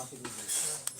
rápido.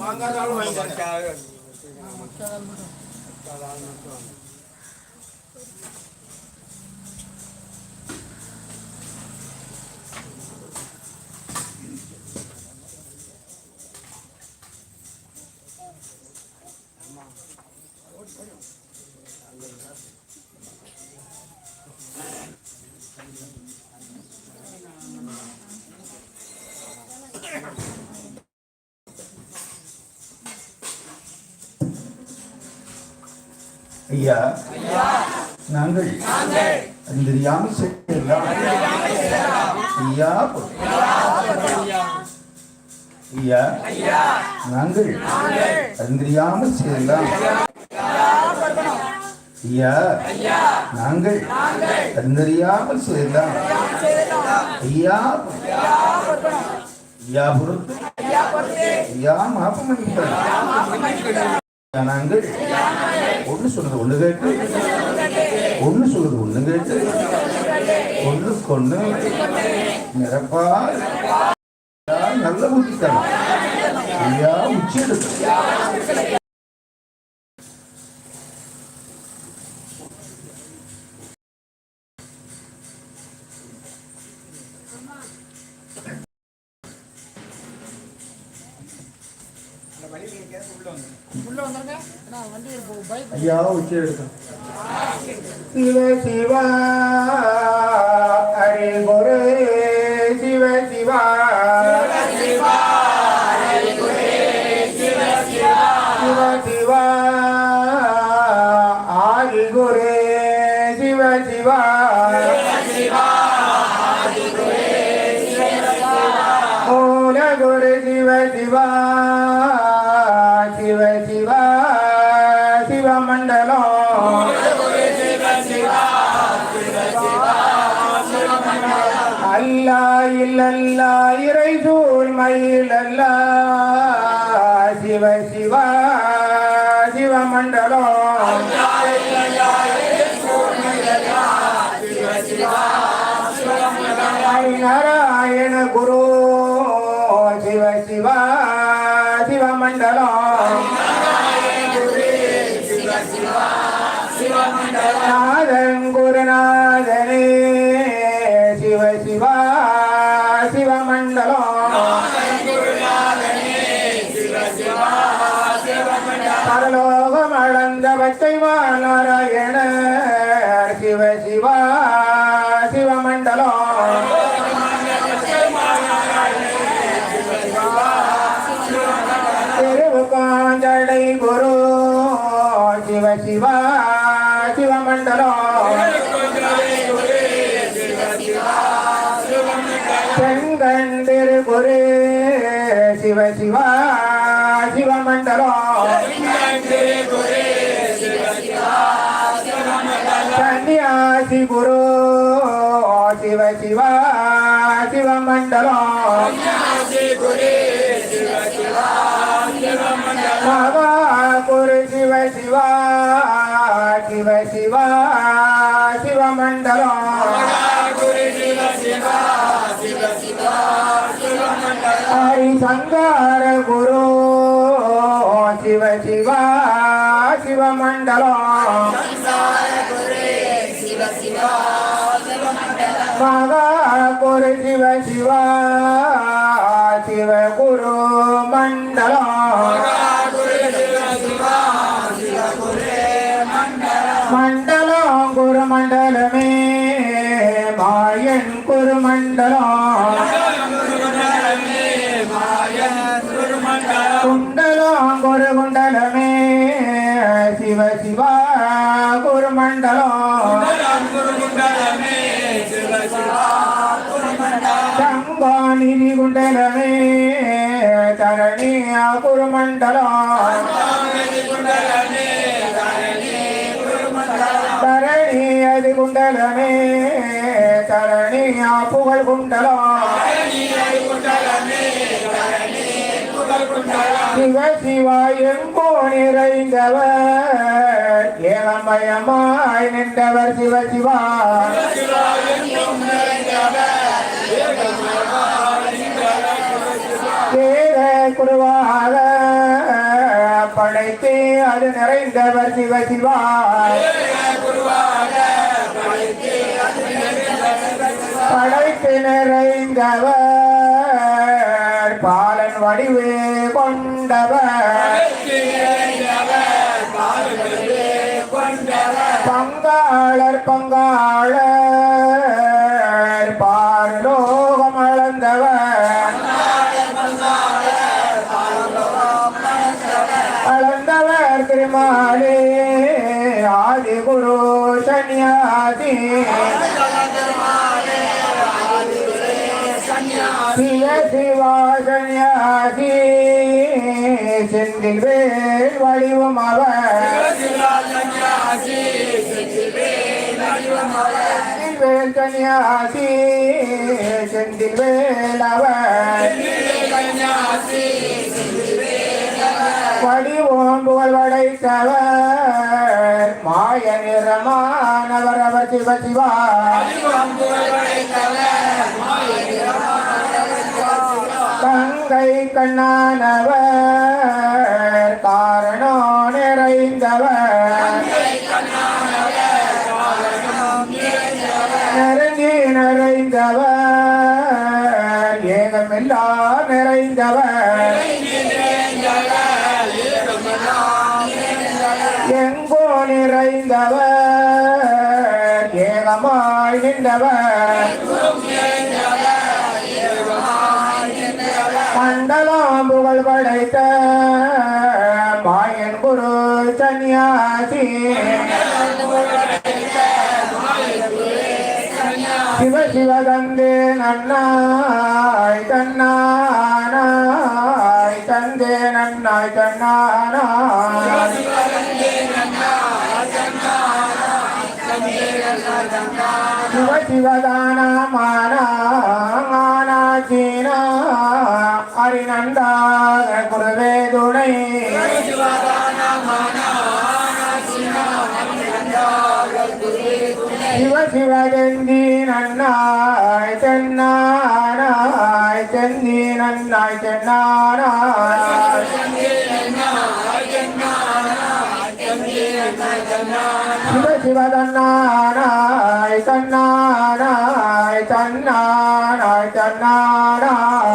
మాంగళ్యాలు ஐயா நாங்கள் அந்த யாம செய்யலாம் ஐயா ஐயா நாங்கள் அறிந்தியாமல் செய்யலாம் ஐயா நாங்கள் அறிந்தறியாமல் செய்யலாம் ஐயா ஐயா பொறுத்து ஐயா மாப்பமணிப்பன் நாங்கள் ஒன்று சொல்றது ஒன்று கேட்டு. ஒன்று சொல்றது ஒன்று கேட்டு. ஒன்று கொண்டு நிரப்பா. நல்ல புத்தி தரும் ஐயா உச்சி எடுத்து. வண்டி பைக் ஐயா உச்சி சிவ சிவா சிவ சிவா சிவமண்டலோ. சன்னியாசி குரு சங்கார குரு. சிவ சிவா சிவமண்டலம். மகா குரு சிவ சிவா சிவ குரு. சிவ சிவா எங்கோ நிறைந்தவர் ஏழமயமாய் நின்றவர் சிவ சிவா வேத குருவாக படைத்து அது நிறைந்தவர் சிவ சிவா படைத்து நிறைந்தவர். பாலன் வடிவே கொண்ட கொண்டவர் பங்காளர் பங்காளர் பார்லோகம் அளந்தவர். அளந்தவர் திருமாலே ஆதி குரு சன்னியாதி சிவ சிவா சன்னியாசி செந்தில் வேல் வடிவம் அவர் வேல் கன்யாசி செந்தில் வேலவன் வடிவோம் புகழ் படைத்தவர் மாய நிறமானவர் அவர் சிவ சிவா. கங்கை கண்ணானவர் நிறைந்தவர் ஏகமாய் நின்றவர். மண்டலம் புகழ் படைத்த மாயன் குரு சன்னியாசி. சிவ சிவ தந்தே நன்னாய் தன்னானாய் தந்தே நன்னாய் தன்னானாய். சிவ சிவதான மானா மானா குருவே துணை. சிவ சிவகந்தி நன்னாய் தென்னானாய் தெந்தி நன்னாய் தென்னானாய் சிவ சிவதன்னானாய் தன்னானாய் தன்னானாய் தன்னானாய்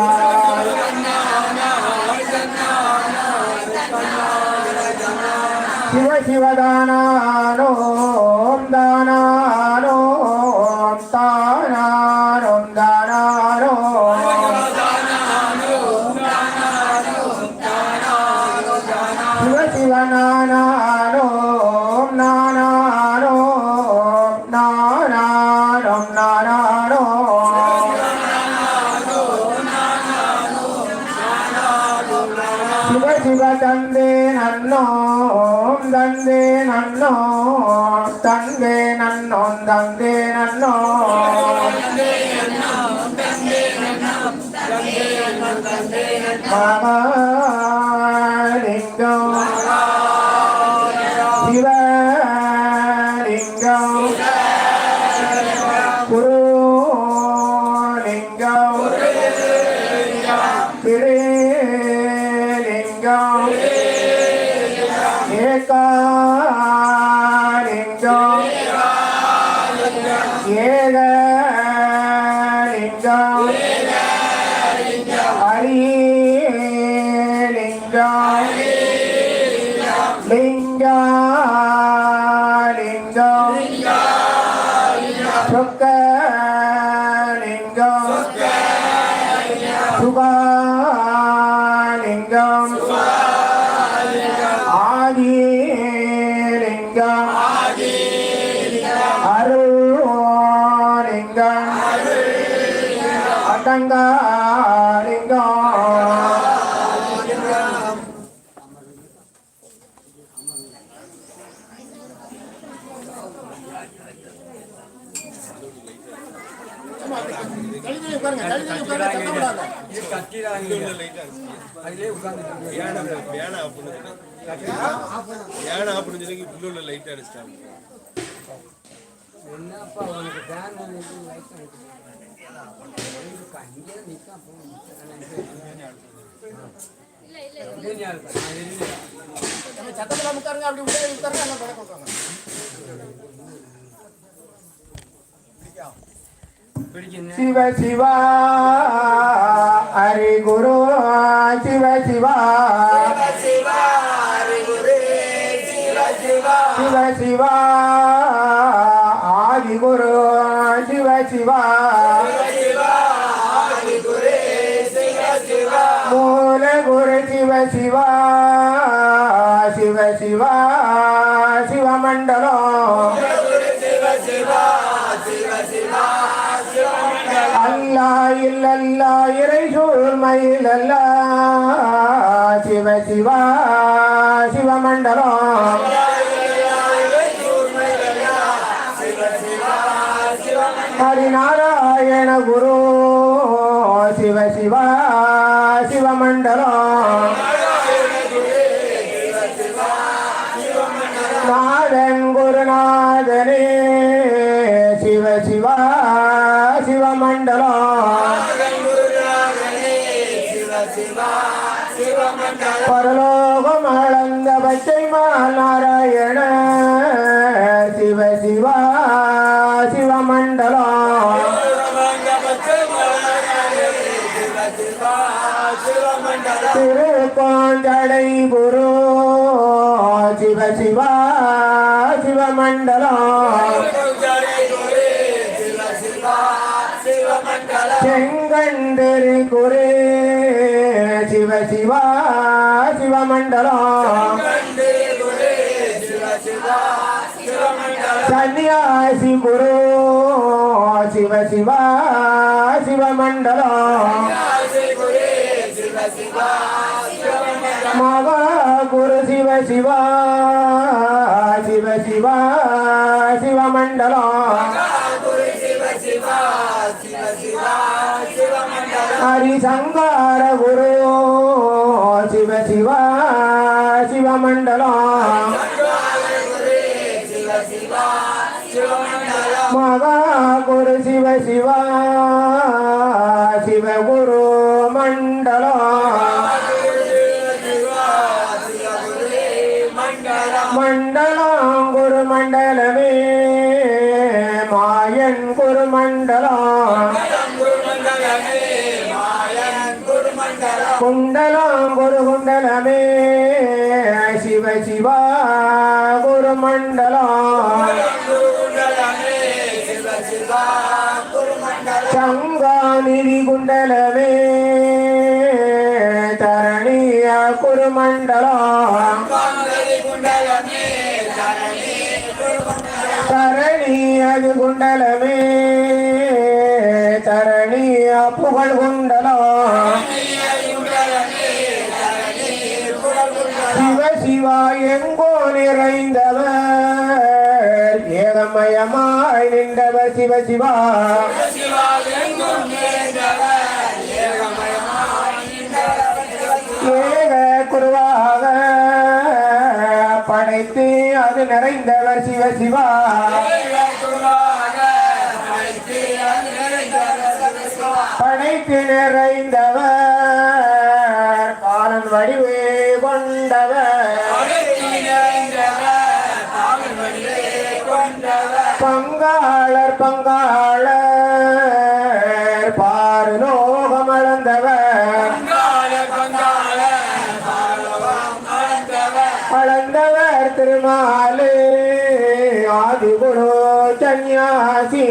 சிவ சிவதானோம் தானோம் லைட் அடிச்சிட்டாங்க. என்னப்பா உனக்கு பேன் வந்து லைட் அங்கே நிற்க நம்ம சத்தத்துல உட்காருங்க அப்படி உள்ளே உட்காருங்க சிவ சிவா ஹரி குரு சிவ சிவா சிவ சிவா ஆதி குரு சிவ சிவா மூல குரு சிவ சிவா சிவ சிவா சிவமண்டலம் இல்லல்லா இறை சூழ்மையில் அல்லா சிவ சிவா சிவமண்டலம் ஹரிநாராயண குரு திருப்பாஞ்சடை குரு சிவ சிவா சிவமண்டலம் செங்கண்டரி குரு சிவ சிவா சிவமண்டலம் சன்னியாசி குரு சிவ சிவா சிவா சிவ சிவா சிவமண்டலம் ஹரிசங்கார குரு சிவ சிவா சிவமண்டலம் மகா குரு சிவ சிவா சிவ குண்டலம் குரு குண்டலமே சிவ சிவா குரு மண்டலம் சங்காநிதி குண்டலமே தரணிய குரு மண்டலம் தரணியது குண்டலமே. தரணிய புகழ் குண்டலம் சிவ எங்கோ நிறைந்தவர். ஏகமயமாய் நின்றவர் சிவ சிவா. ஏக குருவாக படைத்து அது நிறைந்தவர் சிவ சிவா. படைத்து நிறைந்தவர் பங்காளர் பங்காளர் பாருலோகம் அளந்தவர் திருமாலு ஆதிகுரு சந்நியாசி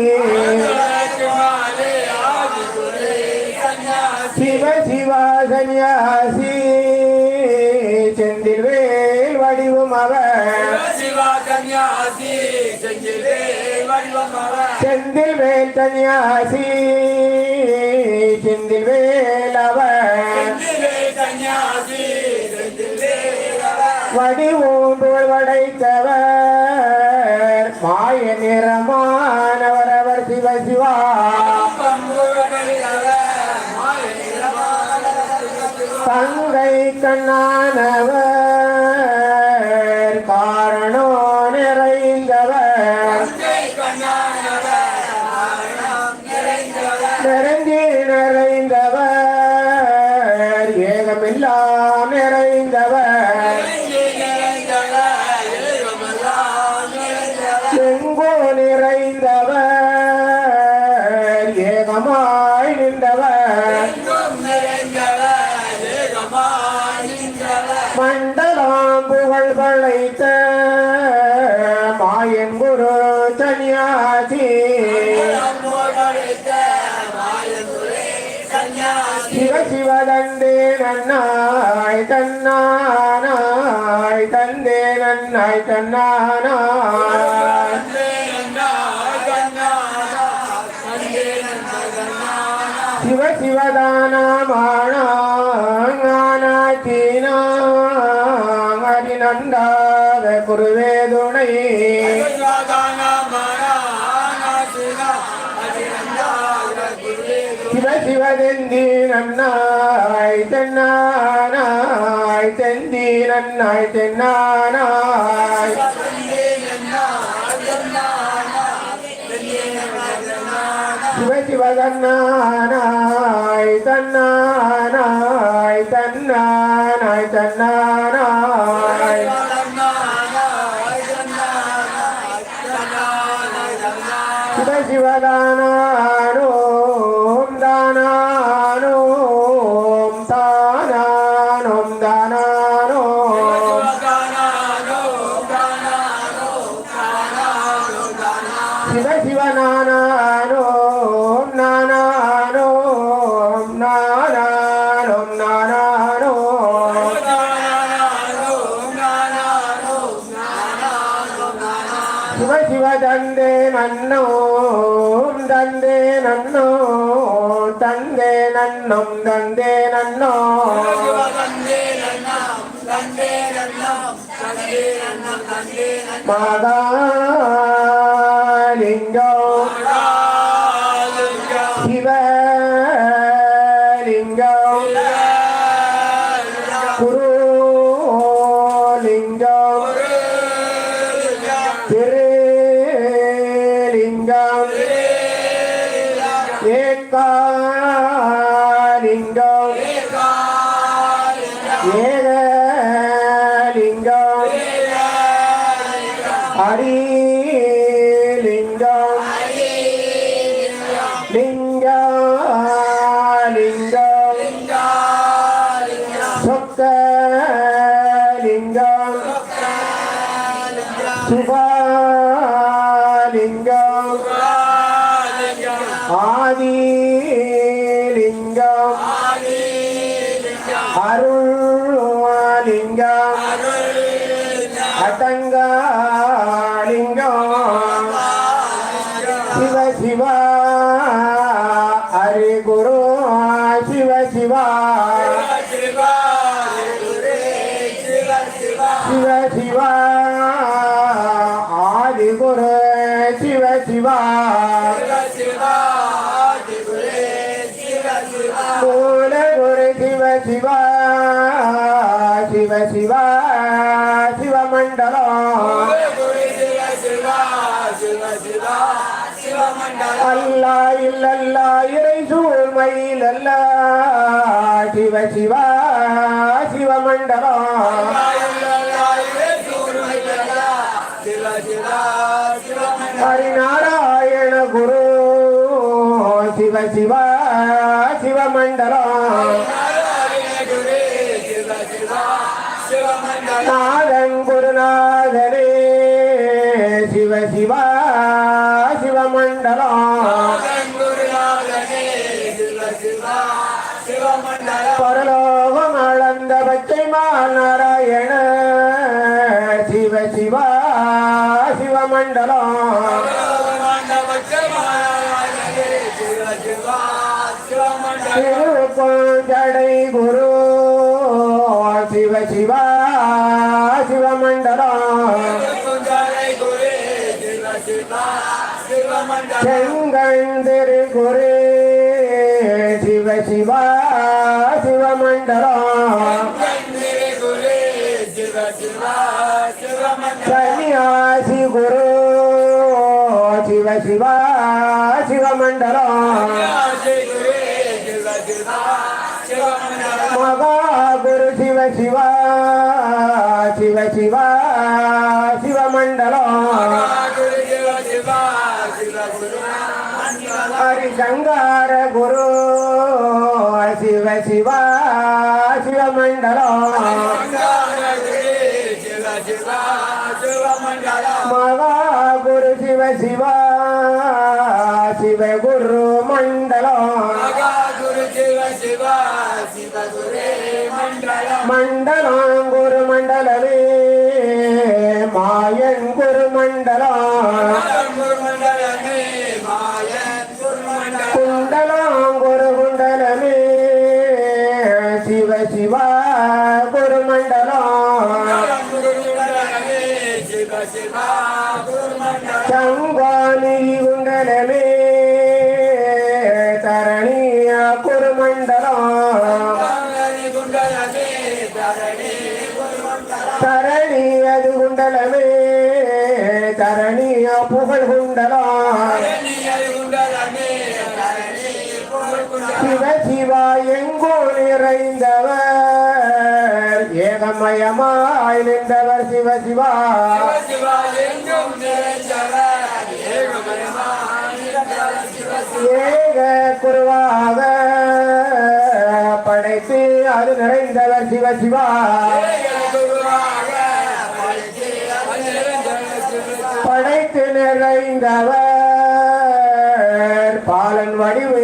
செந்தில் வேல் தன்யாசி செந்தில் வேல் வடி வடிவூன்றுள் வடைத்தவர் மாய நிறமானவர் அவர் சிவ சிவா. தங்கை கண்ணானவர். சிவதந்தே நன்னாய் தன்னானாய் தந்தே நன்னாய் தன்னானாய் சிவ சிவதானமானாய் சிவ சிவதெந்தி நன்னாய் தென்னானாய் தெந்தி நன்னாய் தென்னானாய் சிவ சிவ தன்னானாய் தன்னானாய் நன்னோம் தந்தே நன்னோ தந்தே நன்னம் தந்தே நன்னோ শ্রীকান্ত இல்லல்லா இறை சூழ்மை அல்லா சிவ சிவா சிவமண்டலா ஹரிநாராயண குரு சிவ சிவா சிவமண்டலம் பரலோகம் அளந்த பச்சை நாராயண சிவ சிவா சிவமண்டலம். திருப்பஞ்சடை குரு. சிவ சிவா சிவமண்டலம். செங்கந்திரு குரு சன்னியாசி குரு சிவ சிவ சிவமண்டலம் மகா குரு சிவ சிவ சிவ சிவ சிவமண்டலம் ஹரிசங்கார குரு சிவ சிவா மகா குரு சிவ சிவா சிவ குரு மண்டலம். மண்டலம் குரு மண்டலமே மாயன் ஏகமயமாய் நின்றவர் சிவ சிவா. ஏக குருவாக படைத்து அது நிறைந்தவர் சிவ சிவா. படைத்து நிறைந்தவர் பாலன் வடிவு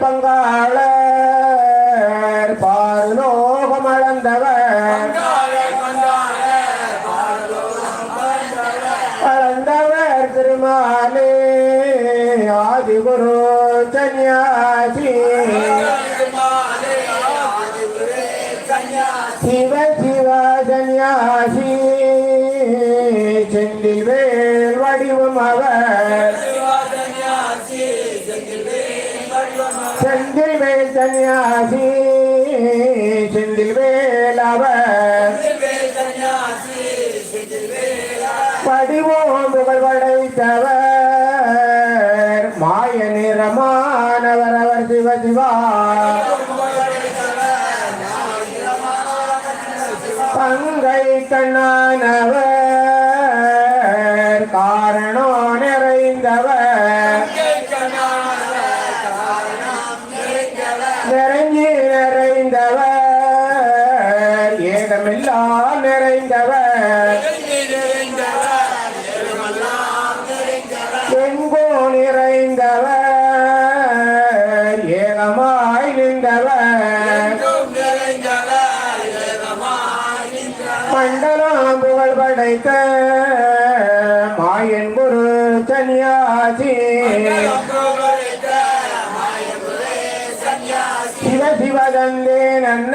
崩开了 செந்தில் வேல் சன்னியாசி செந்தில் வேலவர் படிவோம் புகழ் படைத்தவர் ಶಿವಗಂಗೆ ನನ್ನ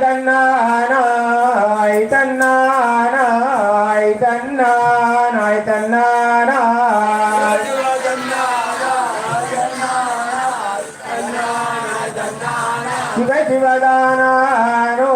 తన్నానాయ్ తన్నానాయ్ తన్నానాయ్ తన్నానాయ్. శివ శివదానాయో